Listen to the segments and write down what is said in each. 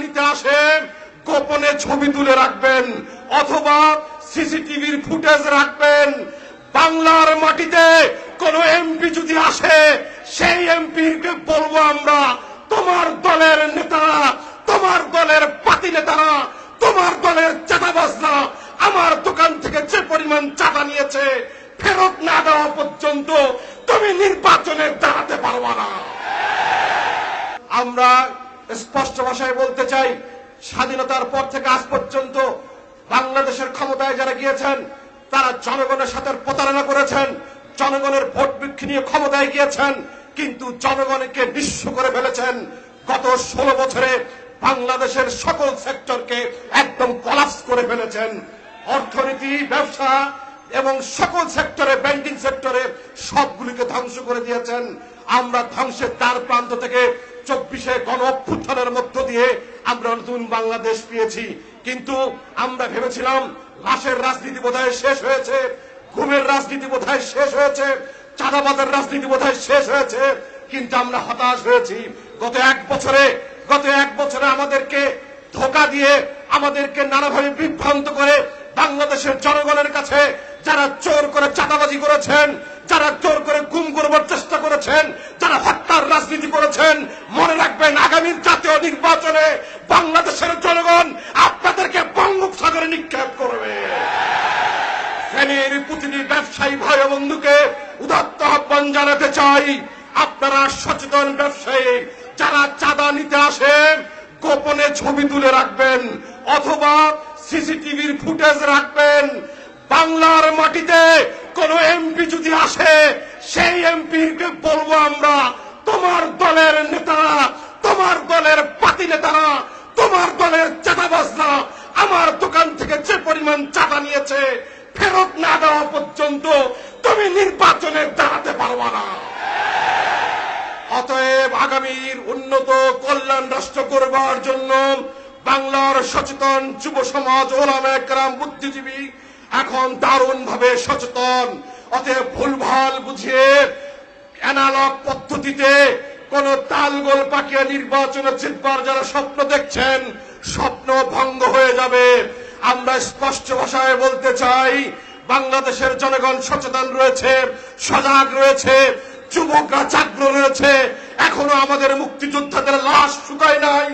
নিতে আসে গোপনে ছবি তুলে রাখবেন, অথবা সিসিটিভির ফুটেজ রাখবেন। বাংলার মাটিতে কোন এমপি যদি আসে, সেই এমপিকে বলব আমরা, তোমার দলের নেতারা তোমার দলের পাতি নেতারা, তোমার দলের চাঁদাবাজরা, আমার দোকান থেকে যে পরিমাণ চাঁদা নিয়েছে, ফেরত না দেওয়া পর্যন্ত তুমি নির্বাচনে দাঁড়াতে পারবা না। আমরা স্পষ্ট ভাষায় বলতে চাই, স্বাধীনতার পর থেকে আজ পর্যন্ত বাংলাদেশের ক্ষমতায় যারা গিয়েছেন, তারা জনগণের সাথে প্রতারণা করেছেন, জনগণের ভোট বৃক্ষ নিয়ে ক্ষমতায় গিয়েছেন, কিন্তু জনগণকে নিঃস্ব করে ফেলেছেন। গত ষোলো বছরে বাংলাদেশের সকল সেক্টরকে একদম কলাপস করে ফেলেছেন। অর্থনীতি, ব্যবসা এবং সকল সেক্টরে ব্যাংকিং সেক্টরে সবগুলিকে ধ্বংস করে দিয়েছেন। আমরা ধ্বংসের তার প্রান্ত থেকে চব্বিশে গণ অভ্যুত্থানের মধ্য দিয়ে আমরা নতুন বাংলাদেশ পেয়েছি। কিন্তু আমরা ভেবেছিলাম লাশের রাজনীতি বোধহয় শেষ হয়েছে, ঘুমের রাজনীতি বোধহয় শেষ হয়েছে, চাঁদাবাদের রাজনীতি বোধহয় শেষ হয়েছে, কিন্তু আমরা হতাশ হয়েছি। গত এক বছরে, গত এক বছরে আমাদেরকে ধোকা দিয়ে, আমাদেরকে নানাভাবে বিভ্রান্ত করে বাংলাদেশের জনগণের কাছে যারা চোর করে চাঁদাবাজি করেছেন, যারা চোর করে গুম করবার চেষ্টা করেছেন, যারা হত্যার রাজনীতি করেছেন রাখবেন আগামী জাতীয় নির্বাচনে বাংলাদেশের জনগণ আপনাদেরকে বঙ্গোপসাগরে নিক্ষেপ করবে। ফেনীর প্রতিটি ব্যবসায়ী ভাই বন্ধুকে উদাত্ত আহ্বান জানাতে চাই, আপনারা সচেতন ব্যবসায়ী, যারা চাঁদা নিতে আসে, গোপনে ছবি তুলে রাখবেন অথবা সিসিটিভির ফুটেজ রাখবেন। বাংলার মাটিতে কোন এমপি যদি আসে, সেই এমপিকে বলব আমরা, তোমার দলের নেতারা তোমার দলের পাতি নেতারা, তোমার দলের চাঁদাবাজরা আমার দোকান থেকে যে পরিমাণ চাঁদা নিয়েছে, ফেরত না দেওয়া পর্যন্ত তুমি নির্বাচনে দাঁড়াতে পারবা না। অতএব আগামীর উন্নত কল্যাণ রাষ্ট্র করবার জন্য বাংলার সচেতন যুব সমাজ, ওলামা একরাম, বুদ্ধিজীবী এখন দারুণ ভাবে সচেতন। অতএব ভুলভাল বুঝিয়ে অ্যানালগ পদ্ধতিতে কোন তালগোল পাকিয়ে নির্বাচনে জিতবার যারা স্বপ্ন দেখছেন, স্বপ্ন ভঙ্গ হয়ে যাবে। আমরা স্পষ্ট ভাষায় বলতে চাই, বাংলাদেশের জনগণ সচেতন রয়েছে, সজাগ রয়েছে, যুবকরা চাগ্র রয়েছে। এখনও আমাদের মুক্তিযোদ্ধাদের লাশ শুকায় নাই,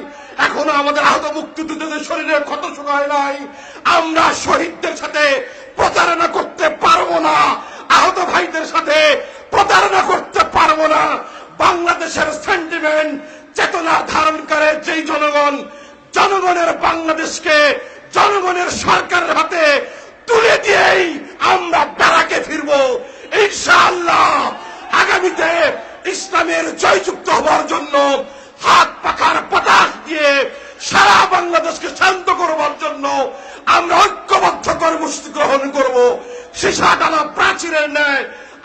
এখনও আমাদের আহত মুক্তিযোদ্ধাদের শরীরের ক্ষত শুকায় নাই। আমরা শহীদদের সাথে প্রতারণা করতে পারব না, আহত ভাইদের সাথে প্রতারণা করতে পারব না। বাংলাদেশের সেন্টিমেন্ট চেতনা ধারণ করে যেই জনগণ, জনগণের বাংলাদেশকে, জনগণের সরকারের হাতে তুলে দিয়েই আমরা বেড়াকে ফিরব। ইনশাআল্লাহ আগামীতে ইসলামের জয়যুক্ত হবার জন্য হাত পাখার পতাস দিয়ে সারা বাংলাদেশকে শান্ত করবার জন্য আমরা ঐক্যবদ্ধ কর্মসূচি গ্রহণ করব। ন্যায়